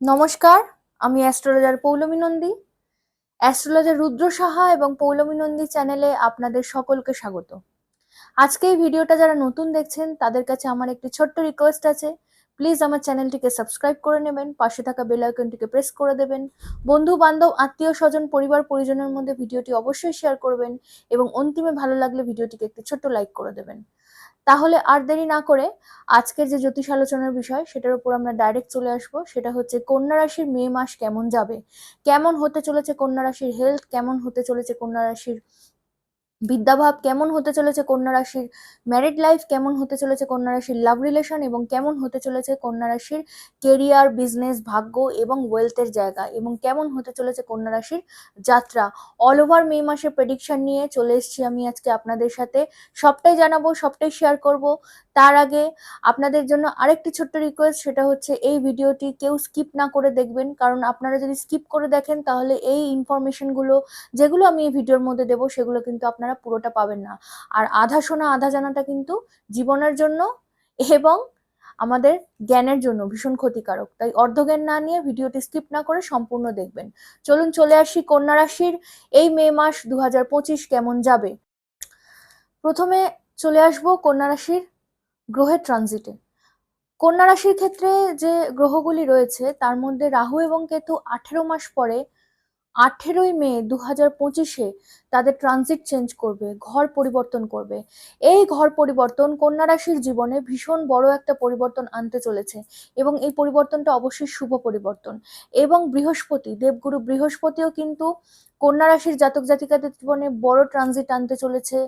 নমস্কার, আমি astrologer Poulami Nandi. Astrologer Rudra Saha এবং পৌলমী নন্দী চ্যানেলে আপনাদের সকলকে স্বাগত। আজকে এই ভিডিওটা যারা নতুন দেখছেন, তাদের কাছে আমার একটি ছোট্ট রিকোয়েস্ট আছে। প্লিজ আমার চ্যানেলটিকে সাবস্ক্রাইব করে নেবেন, পাশে থাকা বেল আইকনটিকে প্রেস করে দেবেন। বন্ধু বান্ধব আত্মীয় স্বজন পরিবার, পরিজনের মধ্যে ভিডিওটি অবশ্যই শেয়ার করবেন এবং অন্তিমে ভালো লাগলে ভিডিওটিকে একটি ছোট্ট লাইক করে দেবেন। তাহলে আর দেরি না করে আজকের যে জ্যোতিষ আলোচনার বিষয়, সেটার উপর আমরা ডাইরেক্ট চলে আসব। সেটা হচ্ছে কন্যা রাশির মে মাস কেমন যাবে? কেমন হতে চলেছে কন্যা রাশির হেলথ কেমন হতে চলেছে কন্যা রাশির বিদ্যাভাব কেমন হতে চলেছে কন্যা রাশির? ম্যারিড লাইফ কেমন হতে চলেছে কন্যা রাশির? লাভ রিলেশন এবং কেমন হতে চলেছে কন্যা রাশির? কেরিয়ার বিজনেস ভাগ্য এবং ওয়েলথের জায়গা এবং কেমন হতে চলেছে কন্যা রাশির যাত্রা? অল ওভার মে মাসের প্রেডিকশন নিয়ে চলে এসেছি আমি আজকে আপনাদের সাথে। সবটাই জানাব, সবটাই শেয়ার করব। তার আগে আপনাদের জন্য আরেকটি ছোট্ট রিকোয়েস্ট সেটা হচ্ছে এই ভিডিওটি কেউ স্কিপ না করে দেখবেন। কারণ আপনারা যদি স্কিপ করে দেখেন, তাহলে এই ইনফরমেশনগুলো যেগুলো আমি এই ভিডিওর মধ্যে দেবো, সেগুলো কিন্তু আপনারা পুরোটা পাবেন না। আর আধা শোনা আধা জানাটা কিন্তু জীবনের জন্য এবং আমাদের জ্ঞানের জন্য ভীষণ ক্ষতিকারক। তাই অর্ধজ্ঞান না নিয়ে ভিডিওটি স্কিপ না করে সম্পূর্ণ দেখবেন। চলুন চলে আসি কন্যা রাশির এই মে মাস দু হাজার পঁচিশ কেমন যাবে? প্রথমে চলে আসব কন্যা রাশির গ্রহের ট্রানজিটে কন্যা রাশির ক্ষেত্রে যে গ্রহগুলি রয়েছে, তার মধ্যে রাহু এবং কেতু আঠেরো মাস পরে আঠেরোই মে দু হাজার পঁচিশে তাদের ট্রানজিট চেঞ্জ করবে, ঘর পরিবর্তন করবে। এই ঘর পরিবর্তন কন্যা রাশির জীবনে ভীষণ বড় একটা পরিবর্তন আনতে চলেছে এবং এই পরিবর্তনটা অবশ্যই শুভ পরিবর্তন। এবং বৃহস্পতি, দেবগুরু বৃহস্পতিও কিন্তু কন্যা রাশির জাতক জাতিকাদের জীবনে বড় ট্রানজিট আনতে চলেছে।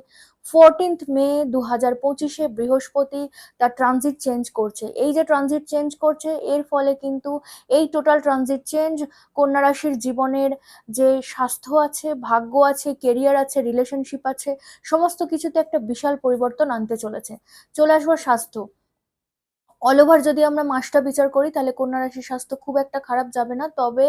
ফোরটিন্থ মে দু হাজার পঁচিশে বৃহস্পতি তার ট্রানজিট চেঞ্জ করছে। এই যে ট্রানজিট চেঞ্জ করছে, এর ফলে কিন্তু এই টোটাল ট্রানজিট চেঞ্জ কন্যা রাশির জীবনের যে স্বাস্থ্য আছে, ভাগ্য আছে কেরিয়ার আছে রিলেশনশিপ আছে, সমস্ত কিছুতে একটা বিশাল পরিবর্তন আনতে চলেছে। চলে আসব স্বাস্থ্য। অল ওভার যদি আমরা মাসটা বিচার করি, তাহলে কন্যা রাশির স্বাস্থ্য খুব একটা খারাপ যাবে না। তবে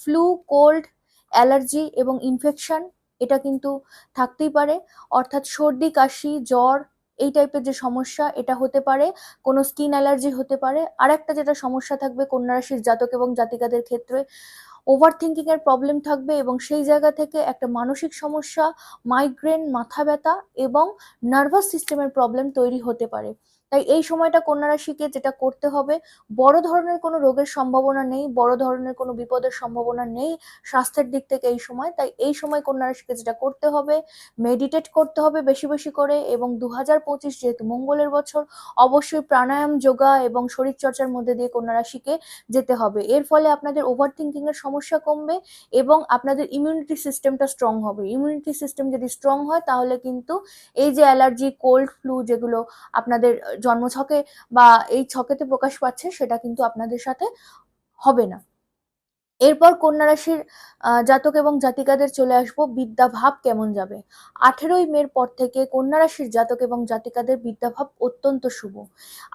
ফ্লু কোল্ড অ্যালার্জি এবং ইনফেকশন এটা কিন্তু থাকতেই পারে। অর্থাৎ সর্দি, কাশি, জ্বর, এই টাইপের যে সমস্যা, এটা হতে পারে। কোনো স্কিন অ্যালার্জি হতে পারে। আর একটা যেটা সমস্যা থাকবে কন্যা রাশির জাতক এবং জাতিকাদের ক্ষেত্রে ওভার থিঙ্কিং এর প্রবলেম থাকবে এবং সেই জায়গা থেকে একটা মানসিক সমস্যা মাইগ্রেন মাথা ব্যথা এবং নার্ভাস সিস্টেমের প্রবলেম তৈরি হতে পারে। তাই এই সময়টা কন্যা রাশিকে যেটা করতে হবে, বড় ধরনের কোনো রোগের সম্ভাবনা নেই, বড় ধরনের কোনো বিপদের সম্ভাবনা নেই স্বাস্থ্যের দিক থেকে এই সময়, তাই এই সময় কন্যা রাশিকে যেটা করতে হবে মেডিটেট করতে হবে বেশি বেশি করে এবং দু হাজার পঁচিশ যেহেতু মঙ্গলের বছর, অবশ্যই প্রাণায়াম, যোগা এবং শরীরচর্চার মধ্যে দিয়ে কন্যা রাশিকে যেতে হবে। এর ফলে আপনাদের ওভার থিঙ্কিং এর সমস্যা কমবে এবং আপনাদের ইমিউনিটি সিস্টেমটা স্ট্রং হবে। ইমিউনিটি সিস্টেম যদি স্ট্রং হয় তাহলে কিন্তু এই যে অ্যালার্জি কোল্ড ফ্লু যেগুলো আপনাদের জন্মছকে বা এই ছকেতে প্রকাশ পাচ্ছে সেটা কিন্তু আপনাদের সাথে হবে না। এরপর কন্যা রাশির জাতক এবং জাতিকাদের চলে আসব। বিদ্যাভাব কেমন যাবে? আঠেরোই মের পর থেকে কন্যা রাশির জাতক এবং জাতিকাদের বিদ্যাভাব অত্যন্ত শুভ।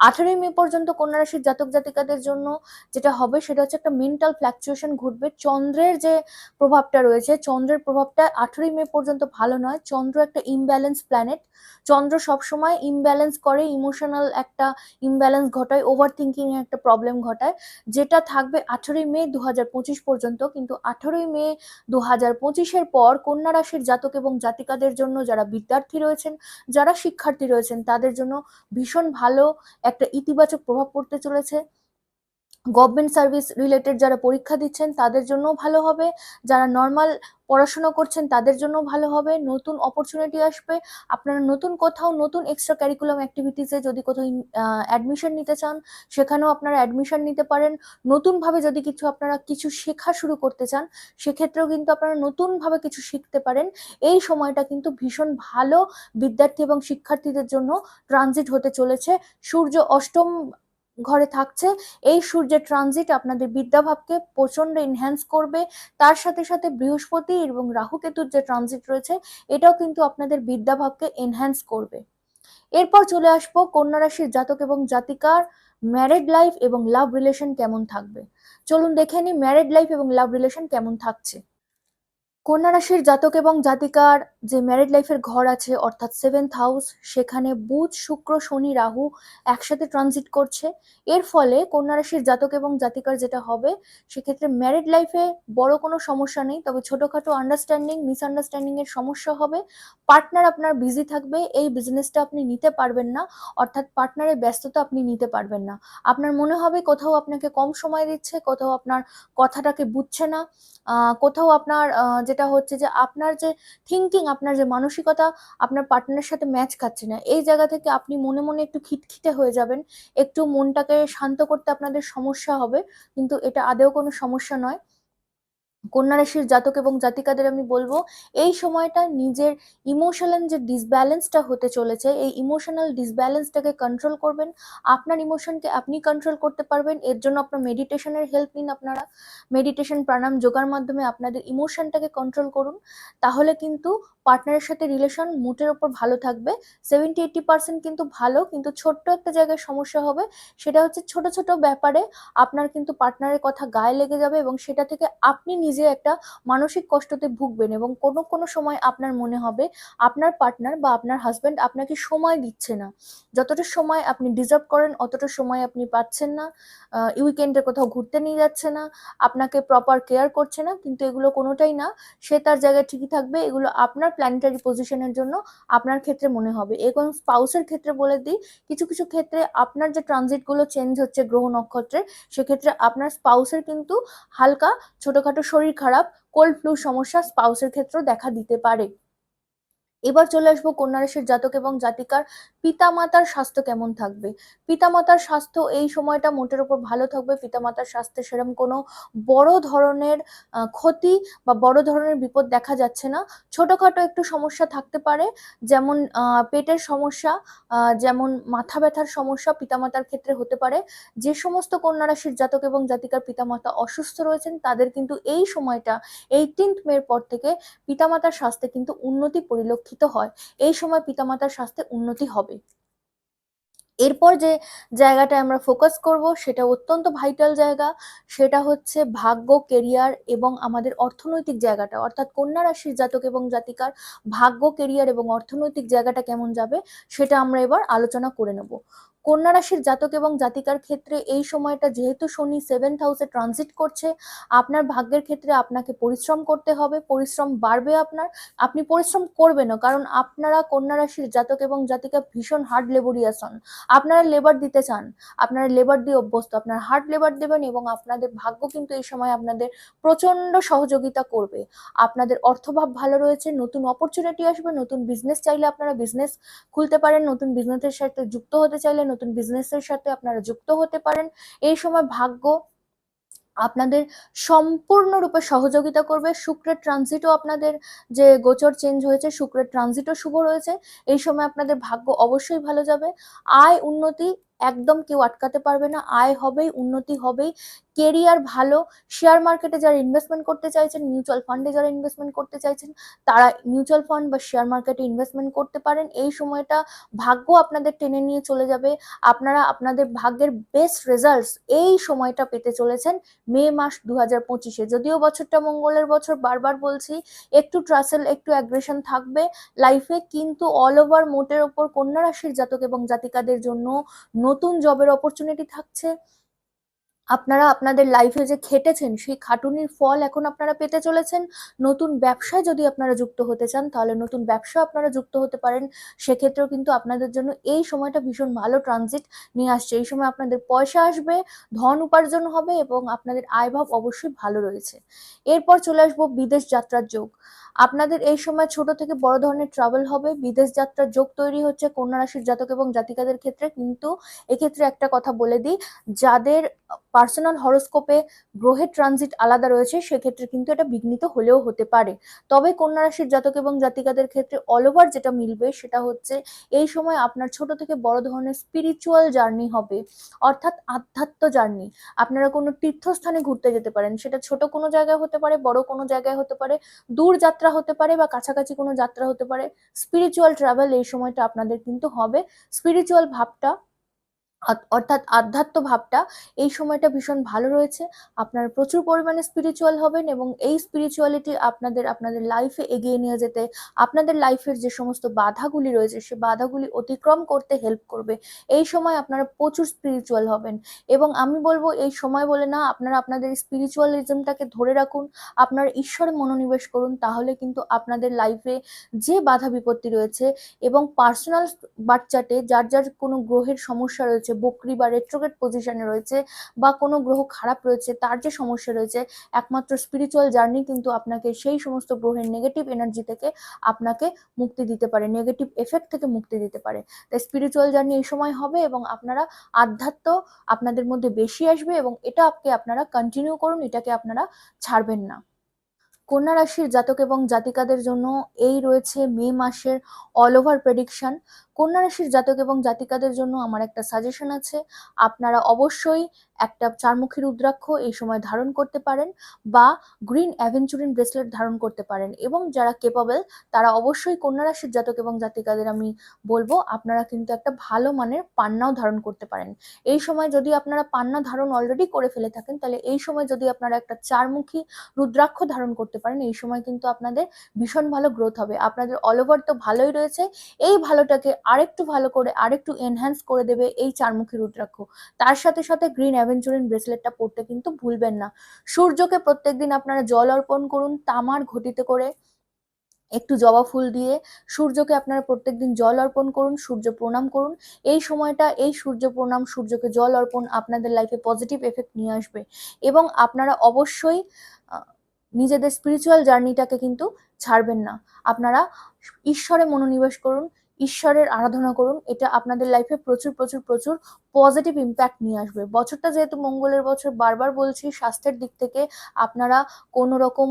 আঠেরোই মে পর্যন্ত কন্যা রাশির জাতক জাতিকাদের জন্য যেটা হবে সেটা হচ্ছে একটা মেন্টাল ফ্ল্যাকচুয়েশন ঘটবে। চন্দ্রের যে প্রভাবটা রয়েছে, চন্দ্রের প্রভাবটা আঠেরোই মে পর্যন্ত ভালো নয়। চন্দ্র একটা ইমব্যালেন্স প্ল্যানেট চন্দ্র সবসময় ইমব্যালেন্স করে ইমোশনাল একটা ইমব্যালেন্স ঘটায় ওভার থিঙ্কিং একটা প্রবলেম ঘটায়। যেটা থাকবে আঠেরোই মে দু হাজার পঁচিশ পর্যন্ত, কিন্তু আঠারোই মে দু হাজার পঁচিশের পর কন্যা রাশির জাতক এবং জাতিকাদের জন্য যারা বিদ্যার্থী রয়েছেন, যারা শিক্ষার্থী রয়েছেন, তাদের জন্য ভীষণ ভালো একটা ইতিবাচক প্রভাব পড়তে চলেছে। গভর্নমেন্ট সার্ভিস রিলেটেড যারা পরীক্ষা দিচ্ছেন, তাদের জন্য ভালো হবে। যারা নর্মাল পড়াশোনা করছেন, তাদের জন্য ভালো হবে। নতুন অপরচুনিটি আসবে। আপনারা নতুন কোথাও নতুন এক্সট্রা ক্যারিকুলাম অ্যাক্টিভিটিসে যদি কোথাও অ্যাডমিশন নিতে চান, সেখানেও আপনারা অ্যাডমিশন নিতে পারেন। নতুনভাবে যদি কিছু আপনারা কিছু শেখা শুরু করতে চান, সেক্ষেত্রেও কিন্তু আপনারা নতুনভাবে কিছু শিখতে পারেন। এই সময়টা কিন্তু ভীষণ ভালো। বিদ্যার্থী এবং শিক্ষার্থীদের জন্য ট্রানজিট হতে চলেছে। সূর্য অষ্টম ঘরে থাকছে। এই সূর্যের ট্রানজিট আপনাদের বিদ্যাভাবকে প্রচণ্ড এনহ্যান্স করবে। তার সাথে সাথে বৃহস্পতি এবং রাহু কেতুর যে ট্রানজিট রয়েছে, এটাও কিন্তু আপনাদের বিদ্যাভাবকে এনহ্যান্স করবে। এরপর চলে আসব কন্যা রাশির জাতক এবং জাতিকার ম্যারেড লাইফ এবং লাভ রিলেশন কেমন থাকবে। চলুন দেখে নিই ম্যারেড লাইফ এবং লাভ রিলেশন কেমন থাকছে। কন্যা রাশির জাতক এবং জাতিকার যে ম্যারিড লাইফের ঘর আছে অর্থাৎ সেভেন্থ হাউস সেখানে বুধ শুক্র শনি রাহু একসাথে ট্রানজিট করছে। এর ফলে কন্যা রাশির জাতক এবং জাতিকার যেটা হবে সেক্ষেত্রে ম্যারিড লাইফে বড় কোনো সমস্যা নেই। তবে ছোটখাটো আন্ডারস্ট্যান্ডিং মিসআন্ডারস্ট্যান্ডিং এর সমস্যা হবে। পার্টনার আপনার বিজি থাকবে এই বিজনেসটা আপনি নিতে পারবেন না। অর্থাৎ পার্টনারের ব্যস্ততা আপনি নিতে পারবেন না। আপনার মনে হবে কোথাও আপনাকে কম সময় দিচ্ছে কোথাও আপনার কথাটাকে বুঝছে না। কোথাও আপনার আহ, যেটা হচ্ছে যে আপনার যে থিঙ্কিং আপনার যে মানসিকতা, আপনার পার্টনারের সাথে ম্যাচ খাচ্ছে না। এই জায়গা থেকে আপনি মনে মনে একটু খিটখিটে হয়ে যাবেন। একটু মনটাকে শান্ত করতে আপনাদের সমস্যা হবে। কিন্তু এটা আদেও কোনো সমস্যা নয়। কন্যা রাশির জাতক এবং জাতিকাদের আমি বলব, এই সময়টা নিজের ইমোশনাল যে ডিসব্যালেন্সটা হতে চলেছে, এই ইমোশনাল ডিসব্যালেন্সটাকে কন্ট্রোল করবেন। আপনার ইমোশনকে আপনি কন্ট্রোল করতে পারবেন। এর জন্য আপনার মেডিটেশনের হেল্প নিন আপনারা। মেডিটেশন প্রাণায়াম, যোগার মাধ্যমে আপনাদের ইমোশনটাকে কন্ট্রোল করুন। তাহলে কিন্তু পার্টনারের সাথে রিলেশন মুটের ওপর ভালো থাকবে। সেভেন্টি এইটি পার্সেন্ট কিন্তু ভালো, কিন্তু ছোট্ট একটা জায়গায় সমস্যা হবে। সেটা হচ্ছে ছোট ছোট ব্যাপারে আপনার কিন্তু পার্টনারের কথা গায়ে লেগে যাবে এবং সেটা থেকে আপনি নিজে একটা মানসিক কষ্টতে ভুগবেন এবং কোনো কোনো সময় আপনার মনে হবে আপনার পার্টনার বা আপনার হাজবেন্ড আপনাকে সময় দিচ্ছে না। যতটা সময় আপনি ডিজার্ভ করেন, অতটা সময় আপনি পাচ্ছেন না। উইকেন্ডে কোথাও ঘুরতে নিয়ে যাচ্ছে না, আপনাকে প্রপার কেয়ার করছে না, কিন্তু এগুলো কোনোটাই না। সে তার জায়গায় ঠিকই থাকবে, এগুলো আপনার প্ল্যানেটারি পজিশনের জন্য আপনার ক্ষেত্রে মনে হবে। এবং স্পাউসের ক্ষেত্রে বলে দিই, কিছু কিছু ক্ষেত্রে আপনার যে ট্রানজিটগুলো চেঞ্জ হচ্ছে গ্রহ নক্ষত্রে সেক্ষেত্রে আপনার স্পাউসের কিন্তু হালকা ছোটখাটো শরীর খারাপ কোল্ড ফ্লু সমস্যা স্পাউসের ক্ষেত্রেও দেখা দিতে পারে। এবার চলে আসব কন্যা রাশির জাতক এবং জাতিকার পিতামাতার স্বাস্থ্য কেমন থাকবে? পিতামাতার স্বাস্থ্য এই সময়টা মোটের উপর ভালো থাকবে। পিতামাতার স্বাস্থ্যে সেরকম কোনো বড় ধরনের ক্ষতি বা বড় ধরনের বিপদ দেখা যাচ্ছে না। ছোটখাটো একটু সমস্যা থাকতে পারে, যেমন পেটের সমস্যা যেমন মাথা ব্যথার সমস্যা পিতামাতার ক্ষেত্রে হতে পারে। যে সমস্ত কন্যা রাশির জাতক এবং জাতিকার পিতামাতা অসুস্থ রয়েছেন, তাদের কিন্তু এই সময়টা এইটিন্থ মের পর থেকে পিতামাতার স্বাস্থ্যে কিন্তু উন্নতি পরিলক্ষিত হয়। এই সময় পিতামাতার স্বাস্থ্যে উন্নতি হবে। এরপর যে জায়গাটা আমরা ফোকাস করব, সেটা অত্যন্ত ভাইটাল জায়গা। সেটা হচ্ছে ভাগ্য কেরিয়ার এবং আমাদের অর্থনৈতিক জায়গাটা। অর্থাৎ কন্যা রাশির জাতক এবং জাতিকার ভাগ্য কেরিয়ার এবং অর্থনৈতিক জায়গাটা কেমন যাবে, সেটা আমরা এবার আলোচনা করে নেব। কন্যা রাশির জাতক এবং জাতিকার ক্ষেত্রে এই সময়টা যেহেতু শনি সেভেন্থ হাউসে ট্রানজিট করছে, আপনার ভাগ্যের ক্ষেত্রে আপনাকে পরিশ্রম করতে হবে, পরিশ্রম বাড়বে আপনার, আপনি পরিশ্রম করবেনও, কারণ আপনারা কন্যা রাশির জাতক এবং জাতিকা ভীষণ হার্ড লেবরিয়াস আপনারা লেবার দিতে চান, আপনারা লেবার দিয়ে অভ্যস্ত, আপনার হার্ড লেবার দেবেন এবং আপনাদের ভাগ্য কিন্তু এই সময় আপনাদের প্রচণ্ড সহযোগিতা করবে। আপনাদের অর্থভাব ভালো রয়েছে, নতুন অপরচুনিটি আসবে, নতুন বিজনেস চাইলে আপনারা বিজনেস খুলতে পারেন, নতুন বিজনেসের সাথে যুক্ত হতে চাইলে নতুন বিজনেসের সাথে আপনারা যুক্ত হতে পারেন। এই সময় ভাগ্য আপনাদের সম্পূর্ণরূপে সহযোগিতা করবে। শুক্রের ট্রানজিটও আপনাদের যে গোচর চেঞ্জ হয়েছে, শুক্রের ট্রানজিটও শুভ রয়েছে। এই সময় আপনাদের ভাগ্য অবশ্যই ভালো যাবে। আয় উন্নতি একদম কেউ আটকাতে পারবে না, আয় হবেই, উন্নতি হবেই। কেরিয়ার ভালো শেয়ার মার্কেটে যারা ইনভেস্টমেন্ট করতে চাইছেন মিউচুয়াল ফান্ডে যারা ইনভেস্টমেন্ট করতে চাইছেন, তারা মিউচুয়াল ফান্ড বা শেয়ার মার্কেটে ইনভেস্টমেন্ট করতে পারেন। এই সময়টা ভাগ্য আপনাদের টেনে নিয়ে চলে যাবে। আপনারা আপনাদের ভাগ্যের বেস্ট রেজাল্টস এই সময়টা পেতে চলেছেন মে মাস দু হাজার পঁচিশে। যদিও বছরটা মঙ্গলের বছর, বারবার বলছি, একটু ট্রাসেল একটু অ্যাগ্রেশন থাকবে লাইফে কিন্তু অল ওভার মোটের ওপর কন্যা রাশির জাতক এবং জাতিকাদের জন্য নতুন জবের অপরচুনিটি থাকছে। আপনারা আপনাদের লাইফে যে খেটেছেন, সেই খাটুনির ফল এখন আপনারা পেতে চলেছেন। নতুন ব্যবসায় যদি আপনারা যুক্ত হতে চান, তাহলে নতুন ব্যবসা আপনারা যুক্ত হতে পারেন। সেক্ষেত্রেও কিন্তু আপনাদের জন্য এই সময়টা ভীষণ ভালো ট্রানজিট নিয়ে আসছে। এই সময় আপনাদের পয়সা আসবে, ধন উপার্জন হবে এবং আপনাদের আয়ভাব অবশ্যই ভালো রয়েছে। এরপর চলে আসব বিদেশ যাত্রার যোগ। আপনাদের এই সময় ছোট থেকে বড় ধরনের ট্রাভেল হবে, বিদেশ যাত্রার যোগ তৈরি হচ্ছে কন্যা রাশির জাতক এবং জাতিকাদের ক্ষেত্রে। কিন্তু এক্ষেত্রে একটা কথা বলে দিই, যাদের পার্সোনাল হরোস্কোপে গ্রহের ট্রানজিট আলাদা রয়েছে, সেক্ষেত্রে কিন্তু এটা বিঘ্নিত হলেও হতে পারে। তবে কন্যা রাশির জাতক এবং জাতিকাদের ক্ষেত্রে অল ওভার যেটা মিলবে, সেটা হচ্ছে এই সময় আপনার ছোট থেকে বড় ধরনের স্পিরিচুয়াল জার্নি হবে, অর্থাৎ আধ্যাত্ম জার্নি আপনারা কোনো তীর্থস্থানে ঘুরতে যেতে পারেন, সেটা ছোট কোনো জায়গায় হতে পারে, বড় কোনো জায়গায় হতে পারে, দূর যাত্রা হতে পারে বা কাছাকাছি কোনো যাত্রা হতে পারে স্পিরিচুয়াল ট্রাভেল এই সময়টা আপনাদের কিন্তু হবে। স্পিরিচুয়াল ভাবটা অর্থাৎ আধ্যাত্ম ভাবটা এই সময়টা ভীষণ ভালো রয়েছে। আপনারা প্রচুর পরিমাণে স্পিরিচুয়াল হবেন এবং এই স্পিরিচুয়ালিটি আপনাদের আপনাদের লাইফে এগিয়ে নিয়ে যেতে, আপনাদের লাইফের যে সমস্ত বাধাগুলি রয়েছে, সে বাধাগুলি অতিক্রম করতে হেল্প করবে। এই সময় আপনারা প্রচুর স্পিরিচুয়াল হবেন এবং আমি বলব এই সময় বলে না, আপনারা আপনাদের স্পিরিচুয়ালিজমটাকে ধরে রাখুন, আপনার ঈশ্বরে মনোনিবেশ করুন, তাহলে কিন্তু আপনাদের লাইফে যে বাধা বিপত্তি রয়েছে এবং পার্সোনাল বাচ্চাটে যার যার কোনো গ্রহের সমস্যা রয়েছে বকরি বা রেট্রোগেট পজিশনে রয়েছে বা কোনো গ্রহ খারাপ রয়েছে, তার যে সমস্যা রয়েছে, একমাত্র স্পিরিচুয়াল জার্নি কিন্তু আপনাকে সেই সমস্ত গ্রহের নেগেটিভ এনার্জি থেকে আপনাকে মুক্তি দিতে পারে নেগেটিভ এফেক্ট থেকে মুক্তি দিতে পারে। তাই স্পিরিচুয়াল জার্নি এই সময় হবে এবং আপনারা আধ্যাত্ম আপনাদের মধ্যে বেশি আসবে এবং এটা আপনি আপনারা কন্টিনিউ করুন, এটাকে আপনারা ছাড়বেন না। কন্যা রাশির জাতক এবং জাতিকাদের জন্য এই রয়েছে মে মাসের অল ওভার প্রেডিকশন কন্যা রাশির জাতক এবং জাতিকাদের জন্য আমার একটা সাজেশন আছে। আপনারা অবশ্যই একটা চারমুখী রুদ্রাক্ষ এই সময় ধারণ করতে পারেন বা গ্রিন অ্যাভেঞ্চুরিন ব্রেসলেট ধারণ করতে পারেন এবং যারা কেপাবেল তারা অবশ্যই কন্যা রাশির জাতক এবং জাতিকাদের আমি বলব আপনারা কিন্তু একটা ভালো মানের পান্নাও ধারণ করতে পারেন। এই সময় যদি আপনারা পান্না ধারণ অলরেডি করে ফেলে থাকেন, তাহলে এই সময় যদি আপনারা একটা চারমুখী রুদ্রাক্ষ ধারণ করতে পারেন, এই সময় কিন্তু আপনাদের ভীষণ ভালো গ্রোথ হবে। আপনাদের অল ওভার তো ভালোই রয়েছে। এই ভালোটাকে আরেকটু ভালো করে, আরেকটু এনহ্যান্স করে দেবে এই চারমুখী রুদ্রাক্ষ। তার সাথে সাথে গ্রিন অ্যাভেঞ্চুরিন ব্রেসলেটটা পরতে কিন্তু ভুলবেন না। সূর্যকে প্রত্যেকদিন আপনারা জল অর্পণ করুন, তামার ঘটিতে করে একটু জবা ফুল দিয়ে সূর্যকে আপনারা প্রত্যেকদিন জল অর্পণ করুন, সূর্য প্রণাম করুন। এই সময়টা এই সূর্য প্রণাম, সূর্যকে জল অর্পণ আপনাদের লাইফে পজিটিভ এফেক্ট নিয়ে আসবে। এবং আপনারা অবশ্যই নিজেদের স্পিরিচুয়াল জার্নিটাকে কিন্তু ছাড়বেন না। আপনারা ঈশ্বরে মনোনিবেশ করুন ঈশ্বরের আরাধনা করুন, এটা আপনাদের লাইফে প্রচুর প্রচুর প্রচুর পজিটিভ ইম্প্যাক্ট নিয়ে আসবে। বছরটা যেহেতু মঙ্গলের বছর, বারবার বলছি স্বাস্থ্যের দিক থেকে আপনারা কোনো রকম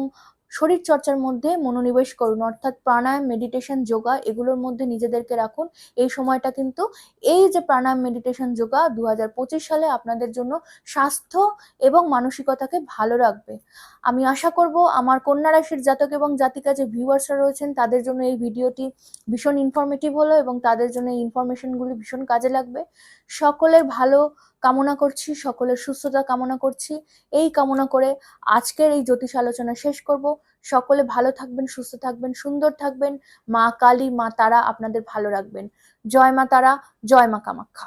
শরীর চর্চার মধ্যে মনোনিবেশ করুন, অর্থাৎ প্রাণায়াম মেডিটেশন যোগা এগুলোর মধ্যে নিজেদেরকে রাখুন। এই সময়টা কিন্তু এই যে প্রাণায়াম মেডিটেশন যোগা দু হাজার পঁচিশ সালে আপনাদের জন্য স্বাস্থ্য এবং মানসিকতাকে ভালো রাখবে। আমি আশা করব আমার কন্যা রাশির জাতক এবং জাতিকা যে ভিউয়ার্সরা রয়েছেন, তাদের জন্য এই ভিডিওটি ভীষণ ইনফরমেটিভ হলো এবং তাদের জন্য এই ইনফরমেশনগুলি ভীষণ কাজে লাগবে। সকলের ভালো কামনা করছি, সকলের সুস্থতা কামনা করছি। এই কামনা করে আজকের এই জ্যোতিষ আলোচনা শেষ করব। সকলে ভালো থাকবেন, সুস্থ থাকবেন, সুন্দর থাকবেন। মা কালী, মা তারা আপনাদের ভালো রাখবেন। জয় মা তারা, জয় মা কামাখ্যা